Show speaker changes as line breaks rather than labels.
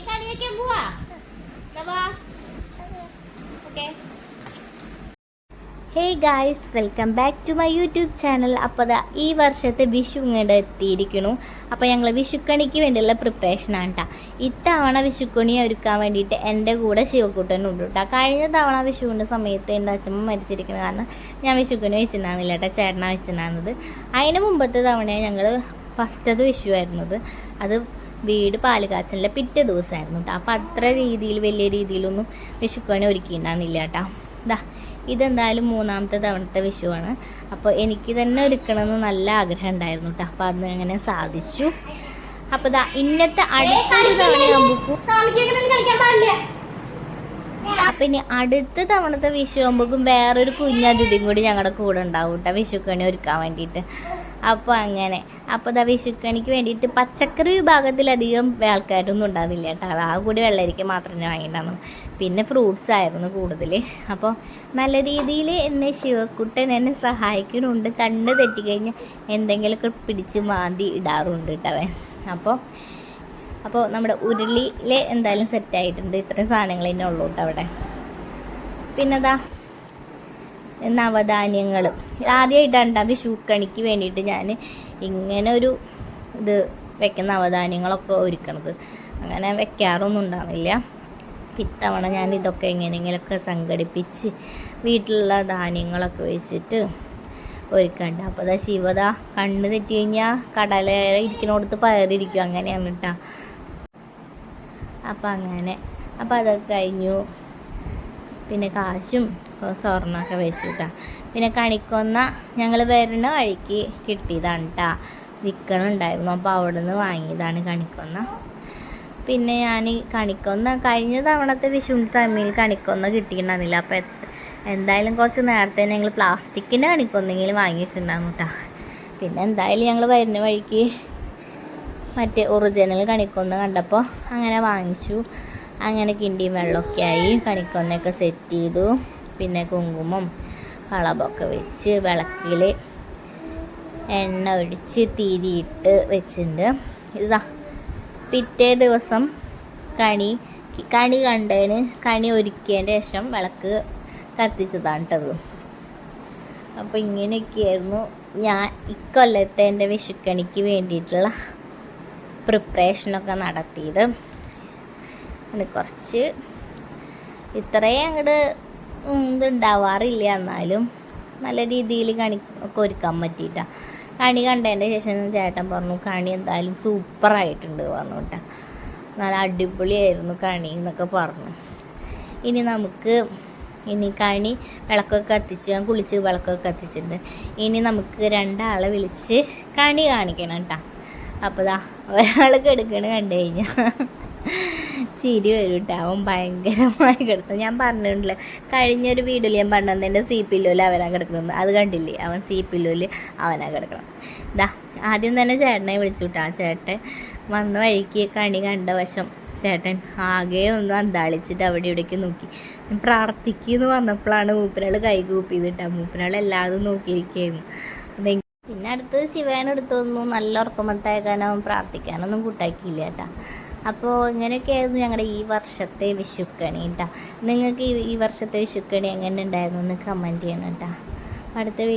നമുക്ക് കണി വെക്കാൻ പോവാ okay.
Hey guys welcome back to my YouTube channel അപ്പോൾ ദാ ഈ വർഷത്തെ വിഷു ഇങ്ങോട്ട് എത്തിയിരിക്കുന്നു. അപ്പോൾ ഞങ്ങൾ വിഷുക്കണിക്ക് വേണ്ടിയുള്ള പ്രിപ്പറേഷനാണ് കേട്ടോ ഇത്തവണ വിഷുക്കണി ഒരുക്കാൻ വേണ്ടിയിട്ട് എന്റെ കൂടെ ശിവക്കുട്ടനുണ്ട് കേട്ടോ കഴിഞ്ഞ തവണ വിഷുവിന്റെ സമയത്ത് എന്റെ അച്ഛമ്മ മരിച്ചിരിക്കുന്നത് കാരണം ഞാൻ വിഷുക്കണി വെച്ചിട്ടുണ്ടാകുന്നില്ല കേട്ടോ ചേട്ടനാണ് വെച്ചിട്ടുണ്ടായിരുന്നത് അതിന് മുമ്പത്തെ തവണയാണ് ഞങ്ങൾ ഫസ്റ്റത് വിഷു ആയിരുന്നത്. അത് വീട് പാലുകാച്ചലിന്റെ പിറ്റേ ദിവസമായിരുന്നു കേട്ടോ അപ്പോൾ അത്ര രീതിയിൽ വലിയ രീതിയിലൊന്നും വിഷുക്കണി ഒരുക്കിയിട്ടുണ്ടാകുന്നില്ല കേട്ടോ ഇതാ ഇതെന്തായാലും മൂന്നാമത്തെ തവണത്തെ വിഷുവാണ്. അപ്പോൾ എനിക്ക് തന്നെ ഒരുക്കണമെന്ന് നല്ല ആഗ്രഹം ഉണ്ടായിരുന്നു കേട്ടോ അപ്പോൾ അത് അങ്ങനെ സാധിച്ചു. അപ്പോൾ ഇന്നത്തെ അടുത്തൊരു തവണയാകുമ്പോൾ ഇനി അടുത്ത തവണത്തെ വിഷു ആകുമ്പോഴേക്കും വേറൊരു കുഞ്ഞതിഥിയും കൂടി ഞങ്ങളുടെ കൂടെ ഉണ്ടാവും കേട്ടോ വിഷുക്കണി ഒരുക്കാൻ വേണ്ടിയിട്ട്. അപ്പോൾ അങ്ങനെ. അപ്പോൾ ഇതാ വിഷുക്കണിക്ക് വേണ്ടിയിട്ട് പച്ചക്കറി വിഭാഗത്തിലധികം ആൾക്കാരൊന്നും ഉണ്ടാകുന്നില്ല കേട്ടോ ആ കൂടി വെള്ളരിക്ക മാത്രമേ വാങ്ങിയിട്ടുണ്ടായിരുന്നു. പിന്നെ ഫ്രൂട്ട്സ് ആയിരുന്നു കൂടുതൽ അപ്പോൾ നല്ല രീതിയിൽ എന്നെ ശിവക്കുട്ടൻ എന്നെ സഹായിക്കുന്നുണ്ട്. കണ്ണ് തെറ്റിക്കഴിഞ്ഞാൽ എന്തെങ്കിലുമൊക്കെ പിടിച്ച് മാന്തി ഇടാറുണ്ട് കേട്ടോ അപ്പോൾ അപ്പോൾ നമ്മുടെ ഉരുളിയിൽ എന്തായാലും സെറ്റ് സെറ്റായിട്ടുണ്ട് ഇത്രയും സാധനങ്ങൾ തന്നെ ഉള്ളൂ കേട്ടോ അവിടെ. പിന്നെതാ നവധാന്യങ്ങൾ ആദ്യമായിട്ടാണ് വിഷുക്കണിക്ക് വേണ്ടിയിട്ട് ഞാൻ ഇങ്ങനെ ഒരു ഇത് വെക്കുന്ന നവധാന്യങ്ങളൊക്കെ ഒരുക്കണത്. അങ്ങനെ വെക്കാറൊന്നും ഉണ്ടാവില്ല. ഇത്തവണ ഞാൻ ഇതൊക്കെ എങ്ങനെയെങ്കിലുമൊക്കെ സംഘടിപ്പിച്ച് വീട്ടിലുള്ള ധാന്യങ്ങളൊക്കെ വെച്ചിട്ട് ഒരുക്കണ്ട. അപ്പോൾ അതാ ശിവത കണ്ണ് തെറ്റി കഴിഞ്ഞാൽ കടല ഇരിക്കുന്നിടത്ത് പയറിയിരിക്കും അങ്ങനെയാണ് കേട്ടോ. അപ്പം അങ്ങനെ. അപ്പം അതൊക്കെ കഴിഞ്ഞു. പിന്നെ കാശും സ്വർണമൊക്കെ വെച്ചു കേട്ടോ പിന്നെ കണിക്കൊന്ന ഞങ്ങൾ വരുന്ന വഴിക്ക് കിട്ടിയതാണ് കേട്ടോ വിൽക്കണുണ്ടായിരുന്നു അപ്പോൾ അവിടെ നിന്ന് വാങ്ങിയതാണ് കണിക്കൊന്ന. പിന്നെ ഞാൻ കണിക്കൊന്ന കഴിഞ്ഞ തവണത്തെ വിഷു തമ്മിൽ കണിക്കൊന്ന കിട്ടിയിട്ടുണ്ടായിരുന്നില്ല. അപ്പോൾ എന്തായാലും കുറച്ച് നേരത്തെ ഞങ്ങൾ പ്ലാസ്റ്റിക്കിന്റെ കണിക്കൊന്നെങ്കിലും വാങ്ങി വെച്ചിട്ടുണ്ടായിരുന്നു കേട്ടോ പിന്നെ എന്തായാലും ഞങ്ങൾ വരുന്ന വഴിക്ക് മറ്റേ ഒറിജിനൽ കണിക്കൊന്ന് കണ്ടപ്പോൾ അങ്ങനെ വാങ്ങിച്ചു. അങ്ങനെ കിണ്ടിയും വെള്ളമൊക്കെ ആയി കണിക്കൊന്നൊക്കെ സെറ്റ് ചെയ്തു. പിന്നെ കുങ്കുമം കളബൊക്കെ വെച്ച് വിളക്കിൽ എണ്ണ ഒഴിച്ച് തിരിയിട്ട് വെച്ചിട്ടുണ്ട്. ഇതാ പിറ്റേ ദിവസം കണി കണി കണ്ടതിന് കണി ഒരുക്കിയതിന്റെ ശേഷം വിളക്ക് കത്തിച്ചതാണ് കേട്ടത് അപ്പോൾ ഇങ്ങനെയൊക്കെയായിരുന്നു ഞാൻ ഇക്കൊല്ലത്തെ എന്റെ വിഷുക്കണിക്ക് വേണ്ടിയിട്ടുള്ള പ്രിപ്പറേഷനൊക്കെ നടത്തിയത്. കുറച്ച് ഇത്രയും അങ്ങോട്ട് ഇതുണ്ടാവാറില്ല എന്നാലും നല്ല രീതിയിൽ കണി ഒക്കെ ഒരുക്കാൻ പറ്റിയിട്ട. കണി കണ്ടതിന്റെ ശേഷം ചേട്ടൻ പറഞ്ഞു കണി എന്തായാലും സൂപ്പറായിട്ടുണ്ട് പറഞ്ഞു കേട്ടോ. നല്ല അടിപൊളിയായിരുന്നു കണി എന്നൊക്കെ പറഞ്ഞു. ഇനി നമുക്ക് ഇനി കണി വിളക്കൊക്കെ കത്തിച്ച് ഞാൻ കുളിച്ച് വിളക്കൊക്കെ കത്തിച്ചിട്ടുണ്ട്. ഇനി നമുക്ക് രണ്ടാളെ വിളിച്ച് കണി കാണിക്കണം കേട്ടോ. അപ്പോൾ ദാ ഒരാൾ കിടക്കണ കണ്ടു കഴിഞ്ഞാൽ ചിരി വരും കേട്ടോ അവൻ ഭയങ്കരമായി കിടക്കും ഞാൻ പറഞ്ഞിട്ടില്ല കഴിഞ്ഞൊരു വീഡിയോയിൽ ഞാൻ പറഞ്ഞത് എന്റെ സി പില്ലോയിൽ അവനാ കിടക്കണമെന്ന് അത് കണ്ടില്ലേ? അവൻ സി പില്ലോയിൽ അവനാ കിടക്കണം. ദാ ആദ്യം തന്നെ ചേട്ടനെ വിളിച്ചു വിട്ടാ ചേട്ടൻ വന്ന വഴിക്ക് കണി കണ്ട വശം ചേട്ടൻ ആകെ ഒന്ന് അന്താളിച്ചിട്ട് അവിടെ ഇവിടേക്ക് നോക്കി. പ്രാർത്ഥിക്കുന്നു പറഞ്ഞപ്പോഴാണ് മൂപ്പനാൾ കൈ കേട്ടോ മൂപ്പനാൾ എല്ലാതും നോക്കിയിരിക്കുകയായിരുന്നു. പിന്നെ അടുത്തത് ശിവേനെടുത്തൊന്നും നല്ല ഉറക്കമത്തേക്കാനും പ്രാർത്ഥിക്കാനൊന്നും കൂട്ടാക്കിയില്ല കേട്ടാ. അപ്പോൾ ഇങ്ങനെയൊക്കെയായിരുന്നു ഞങ്ങളുടെ ഈ വർഷത്തെ വിഷുക്കണി കേട്ടാ. നിങ്ങൾക്ക് ഈ വർഷത്തെ വിഷുക്കണി എങ്ങനെ ഉണ്ടായിരുന്നു? എന്ന് കമന്റ് ചെയ്യണം കേട്ടാ. അടുത്ത